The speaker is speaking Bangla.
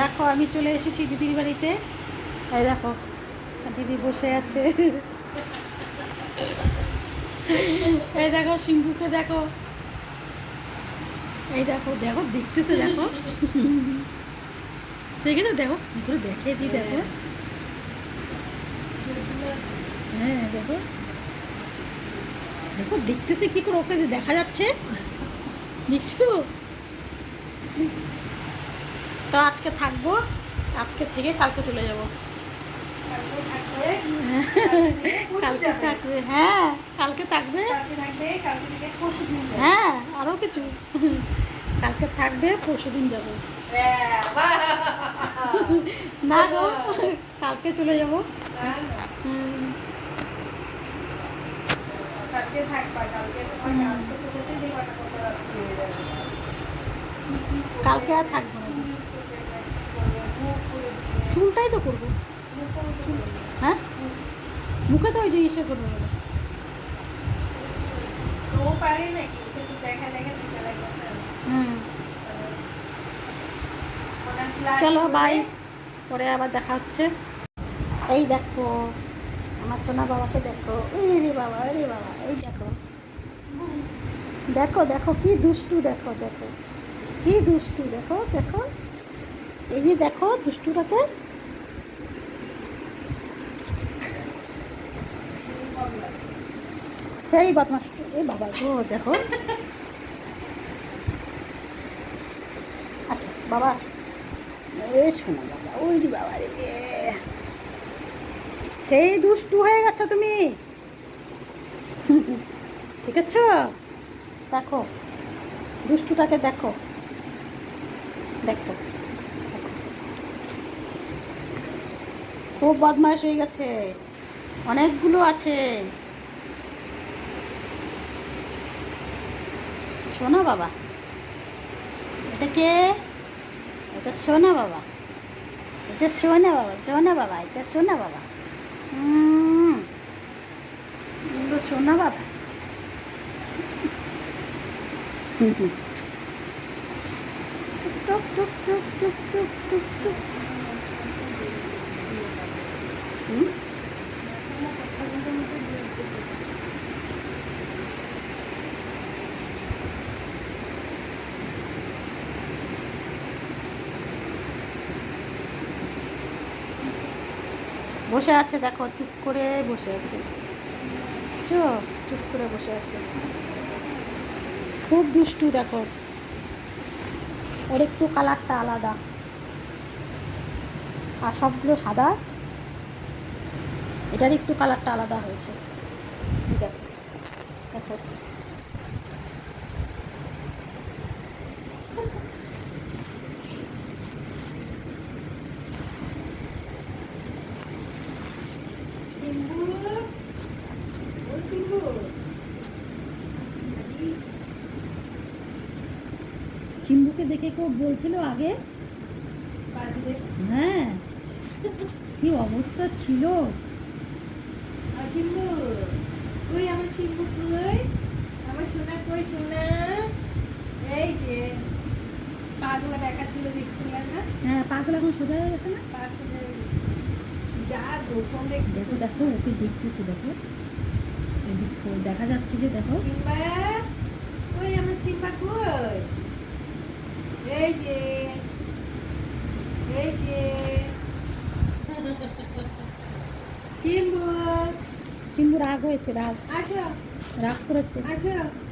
দেখো আমি চলে এসেছি দিদির বাড়িতে। এই দেখো দিদি বসে আছে। এই দেখো সিম্বুকে দেখো। এই দেখো দেখো দেখতেছে দেখো। দেখেছ দেখো কি করে দেখে দি দেখো। হ্যাঁ। দেখো। দেখো দেখতেছে কি করে ওকে দেখা যাচ্ছে। দেখছ? তো আজকে থাকব আজকে থেকে কালকে চলে যাব। কালকে থাকবে? হ্যাঁ কালকে থাকবে। হ্যাঁ আরও কিছু। কালকে থাকবে পরশু দিন যাব। না গো কালকে চলে যাব। কালকে আর থাকব না। চুলটাই তো করব। হ্যাঁ? মুখে তো ওই যে ইসে করব। চলো বাই পরে আবার দেখা হচ্ছে। এই দেখো আমার সোনা বাবাকে দেখো। এই রে বাবা রে বাবা এই দেখো। দেখো দেখো কি দুষ্টু দেখো দেখো। কি দুষ্টু দেখো দেখো। এই দেখো দুষ্টুটাকে সেই বদমাস এই বাবা গো, দেখো। আসো, বাবা আসো। এ শোনো বাবা, ওই রে বাবা রে। সেই দুষ্টু হয়ে গেছো তুমি। ঠিক আছে দেখো, দুষ্টুটাকে দেখো। দেখো। খুব বদমাইশ হয়ে গেছে। অনেকগুলো আছে। শোনো বাবা। এটা কে এটা সোনা বাবা। এটা সোনা বাবা সোনা বাবা, এটা সোনা বাবা। এটা সোনা বাবা। টুক টুক টুক টুক টুক টুক টুক। হুম? বসে আছে, দেখো, চুপ করে বসে আছে। চুপ করে বসে আছে। খুব দুষ্টু, দেখো। ওর একটু কালারটা আলাদা। আর সবগুলো সাদা। এটার একটু কালারটা আলাদা হয়েছে। দেখো। দেখো। চিম্বুকে দেখে কেউ বলছিল আগে? হ্যাঁ। কি অবস্থা ছিল? শিম্বু কই আমার শিম্বু কই? আমার সোনা কই সোনা? এই যে পাগলা দেখা ছিল দেখছিলাম না? হ্যাঁ পাগুলো এখন সোজা হয়ে গেছে না? পার সোজা হয়ে গেছে। যা গোপন দেখো দেখো ওকে দেখতেছি দেখো। দেখা যাচ্ছে যে দেখো। সিম্বা কই আমার সিম্বা কই? এই যে এই যে। সিম্বু। চিম্বু রাগ হয়েছে রাগ। আসো। রাগ করেছে। আসো।